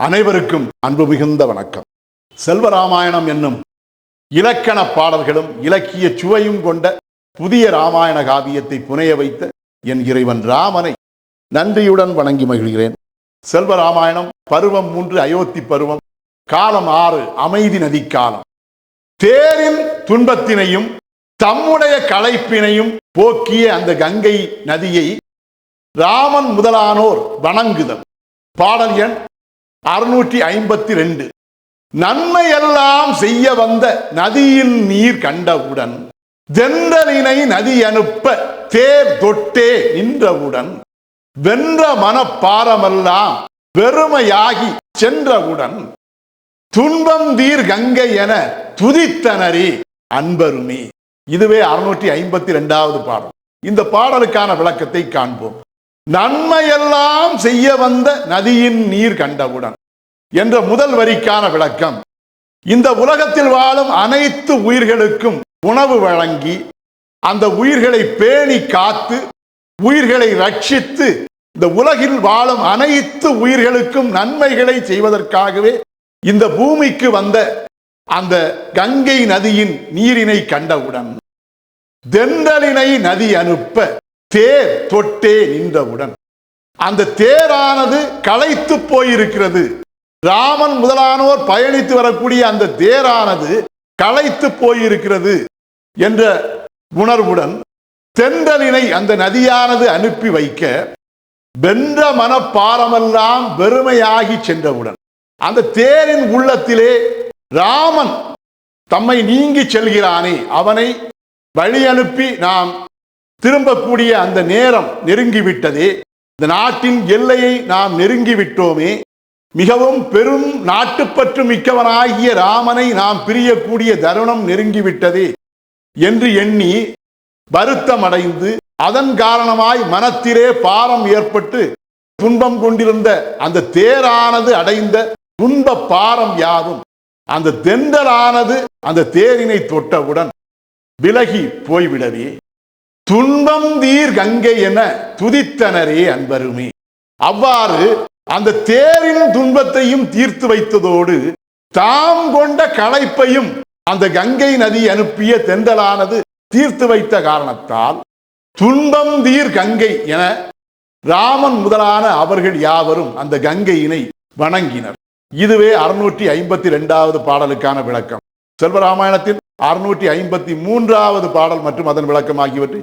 அனைவருக்கும் அன்பு மிகுந்த வணக்கம். செல்வராமாயணம் என்னும் இலக்கண பாடல்களும் இலக்கிய சுவையும் கொண்ட புதிய ராமாயண காவியத்தை புனைய வைத்த என் இறைவன் ராமனை நன்றியுடன் வணங்கி மகிழ்கிறேன். செல்வராமாயணம் பருவம் மூன்று அயோத்தி பருவம் காலம் ஆறு அமைதி நதி காலம். தேரின் துன்பத்தினையும் தம்முடைய களைப்பினையும் போக்கிய அந்த கங்கை நதியை ராமன் முதலானோர் வணங்குதல். பாடல் எண் அறுநூற்றி ஐம்பத்தி ரெண்டு. நன்மையெல்லாம் செய்ய வந்த நதியின் நீர் கண்டவுடன் தென்றலினை நதி அனுப்ப தேர் தொட்டே நின்றவுடன் வென்ற மனப்பாரமெல்லாம் பெருமையாகி சென்றவுடன் துன்பம் தீர் கங்கை என துதித்தனரி அன்பருமே. இதுவே அறுநூற்றி ஐம்பத்தி ரெண்டாவது பாடல். இந்த பாடலுக்கான விளக்கத்தை காண்போம். நன்மையெல்லாம் செய்ய வந்த நதியின் நீர் கண்டவுடன் என்ற முதல் வரிக்கான விளக்கம். இந்த உலகத்தில் வாழும் அனைத்து உயிர்களுக்கும் உணவு வழங்கி அந்த உயிர்களை பேணி காத்து உயிர்களை ரட்சித்து இந்த உலகில் வாழும் அனைத்து உயிர்களுக்கும் நன்மைகளை செய்வதற்காகவே இந்த பூமிக்கு வந்த அந்த கங்கை நதியின் நீரினை கண்டவுடன் தென்றலினை நதி அனுப்ப தேர் தொட்டே நின்றவுடன் அந்த தேரானது களைத்து போயிருக்கிறது. ராமன் முதலானோர் பயணித்து வரக்கூடிய அந்த தேரானது களைத்து போயிருக்கிறது என்ற உணர்வுடன் தென்றலினை அந்த நதியானது அனுப்பி வைக்க வென்ற மனப்பாரமெல்லாம் வெறுமையாகி சென்றவுடன் அந்த தேரின் உள்ளத்திலே ராமன் தம்மை நீங்கி செல்கிறானே அவனை வழி அனுப்பி நாம் திரும்பக்கூடிய அந்த நேரம் நெருங்கிவிட்டதே. இந்த நாட்டின் எல்லையை நாம் நெருங்கிவிட்டோமே. மிகவும் பெரும் நாட்டுப்பற்று மிக்கவனாகிய ராமனை நாம் பிரியக்கூடிய தருணம் நெருங்கிவிட்டதே என்று எண்ணி வருத்தமடைந்து அதன் காரணமாய் மனத்திலே பாரம் ஏற்பட்டு துன்பம் கொண்டிருந்த அந்த தேரானது அடைந்த துன்ப பாரம் யாவும். அந்த தென்றலானது அந்த தேரினை தொட்டவுடன் விலகி போய்விடவே. துன்பம் தீர் கங்கை என துதித்தனரே அன்பருமே. அவ்வாறு அந்த தேரின் துன்பத்தையும் தீர்த்து வைத்ததோடு தாம் கொண்ட களைப்பையும் அந்த கங்கை நதி அனுப்பிய தெண்டலானது தீர்த்து வைத்த காரணத்தால் துன்பம் தீர் கங்கை என ராமன் முதலான அவர்கள் யாவரும் அந்த கங்கையினை வணங்கினர். இதுவே அறுநூற்றி ஐம்பத்தி ரெண்டாவது பாடலுக்கான விளக்கம். செல்வராமாயணத்தின் அறுநூற்றி ஐம்பத்தி மூன்றாவது பாடல் மற்றும் அதன் விளக்கம் ஆகியவற்றை